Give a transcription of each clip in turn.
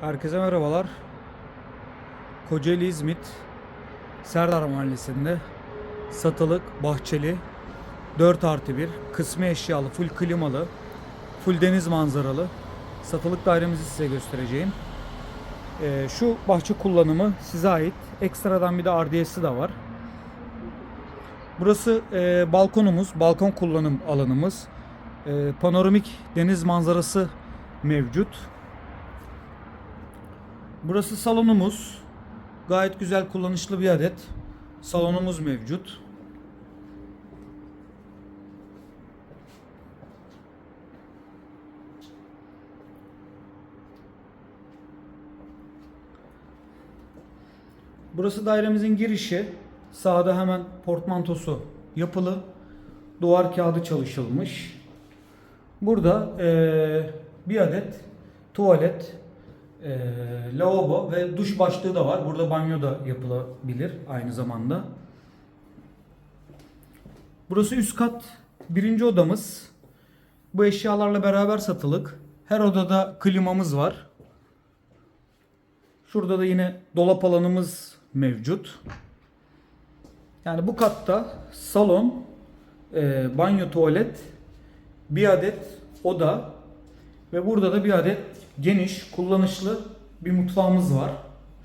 Herkese merhabalar. Kocaeli İzmit Serdar Mahallesi'nde satılık bahçeli 4 artı 1 kısmi eşyalı full klimalı full deniz manzaralı satılık dairemizi size göstereceğim. Ee, şu bahçe kullanımı size ait. Ekstradan bir de ardiyesi de var. Burası e, balkonumuz, balkon kullanım alanımız. E, panoramik deniz manzarası mevcut. Burası salonumuz. Gayet güzel kullanışlı bir adet. Salonumuz mevcut. Burası dairemizin girişi. Sağda hemen portmantosu yapılı. Duvar kağıdı çalışılmış. Burada eee, bir adet tuvalet, eee, lavabo ve duş başlığı da var. Burada banyo da yapılabilir aynı zamanda. Burası üst kat birinci odamız. Bu eşyalarla beraber satılık. Her odada klimamız var. Şurada da yine dolap alanımız mevcut. Yani bu katta salon, e, banyo, tuvalet, bir adet oda ve burada da bir adet geniş, kullanışlı bir mutfağımız var.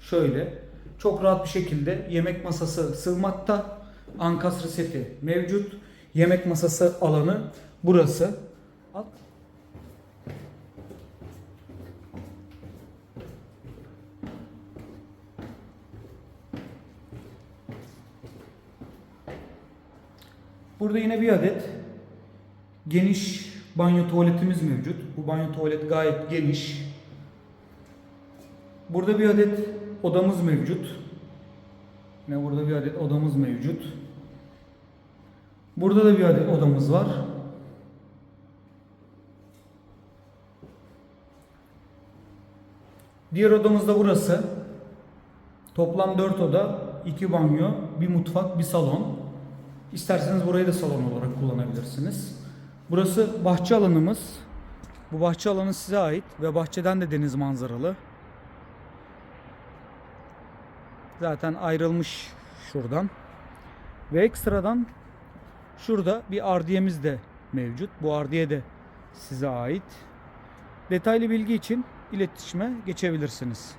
Şöyle çok rahat bir şekilde yemek masası sığmakta. Ankastre seti mevcut. Yemek masası alanı burası. Al. Burada yine bir adet geniş banyo tuvaletimiz mevcut. Bu banyo tuvalet gayet geniş. Burada bir adet odamız mevcut. Yine burada bir adet odamız mevcut. Burada da bir adet odamız var. Diğer odamız da burası. Toplam 4 oda, 2 banyo, bir mutfak, bir salon. İsterseniz burayı da salon olarak kullanabilirsiniz. Burası bahçe alanımız. Bu bahçe alanı size ait ve bahçeden de deniz manzaralı. Zaten ayrılmış şuradan. Ve ekstradan şurada bir ardiyemiz de mevcut. Bu ardiye de size ait. Detaylı bilgi için iletişime geçebilirsiniz.